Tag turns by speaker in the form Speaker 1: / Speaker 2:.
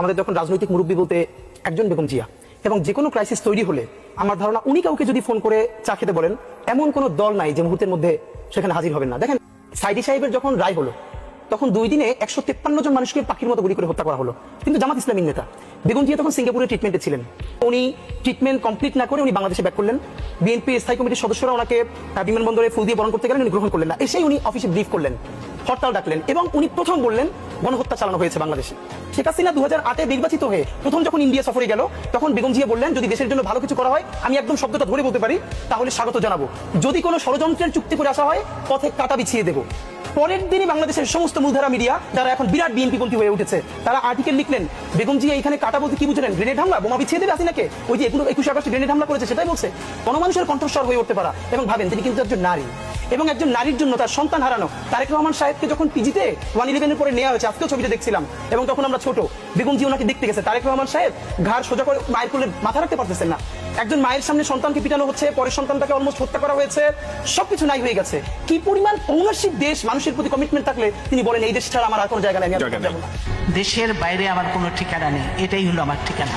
Speaker 1: আমাদের যখন রাজনৈতিক মুরব্বী বলতে একজন বেগম জিয়া, এবং যে কোনো ক্রাইসিস তৈরি হলে আমার ধারণা উনি কাউকে যদি ফোন করে চা খেতে বলেন, এমন কোনো দল নাই যে মুহূর্তের মধ্যে সেখানে হাজির হবেন না। দেখেন, সাইদি সাহেবের যখন রায় হলো, তখন দুই দিনে একশো তেপ্পান্ন জন মানুষকে পাখির মতো গুলি করে হত্যা করা হলো। কিন্তু জামাত ইসলামী নেতা, বেগম জিয়া তখন সিঙ্গাপুরে ট্রিটমেন্টে ছিলেন। উনি ট্রিটমেন্ট কমপ্লিট না করে উনি বাংলাদেশে ব্যাক করলেন। বিএনপি স্থায়ী কমিটির সদস্যরা ওনাকে বিমানবন্দরে ফুল দিয়ে বরণ করতে গেলেন, উনি গ্রহণ করলেন না। এসেই উনি অফিসে ব্রিফ করলেন, হরতাল ডাকলেন, এবং উনি প্রথম বললেন গণহত্যা চালানো হয়েছে বাংলাদেশে। শেখ হাসিনা দু হাজার আটে নির্বাচিত হয়ে প্রথম যখন ইন্ডিয়া সফরে গেল, তখন বেগম জিয়া বললেন, যদি দেশের জন্য ভালো কিছু করা হয়, আমি একদম শব্দটা ধরে বলতে পারি, তাহলে স্বাগত জানাব। যদি কোনো ষড়যন্ত্রের চুক্তি করে আসা হয়, পথে কাটা বিছিয়ে দেবো। পরের দিনই বাংলাদেশের সমস্ত মূলধারা মিডিয়া, যারা এখন বিরাট বিএনপি পন্থী হয়ে উঠেছে, তারা আর্টিকেল লিখলেন, বেগম জিয়া এখানে কাটা বলতে কি বুঝলেন? গ্রেনেড হামলা, বোমা বিছিয়ে দেবে আসিনাকে ওই যে একুশে আগস্টে গ্রেনেড হামলা করেছে, সেটাই বলছে। গণমানুষের কণ্ঠস্বর হয়ে উঠতে পারা। এবং ভাবেন, তিনি কিন্তু একজন নারী। এবং একজন নারীর জন্য তার সন্তান হারানো। তারেক রহমান সাহেবকে যখন পিজিতে ওয়ান ইলেভেনের পরে নেওয়া হয়েছে আজকেও ছবিটা দেখছিলাম। এবং তখন আমরা ছোট। বেগম জি ওনাকে দেখতে গেছে। তারেক রহমান সাহেব ঘাড় সোজা করে মায়ের কোলে মাথা রাখতে পারতেছেন না। একজন মায়ের সামনে সন্তানকে পিটানো হচ্ছে পরের সন্তানটাকে অলমোস্ট হত্যা করা হয়েছে। সবকিছু নাই হয়ে গেছে। কি পরিমাণ ঔনারশিপ দেশ মানুষের প্রতি কমিটমেন্ট থাকলে তিনি বলেন এই দেশ ছাড়া আমার আর কোনো জায়গা নেই
Speaker 2: দেশের বাইরে আমার কোনো ঠিকানা নেই। এটাই হলো আমার ঠিকানা।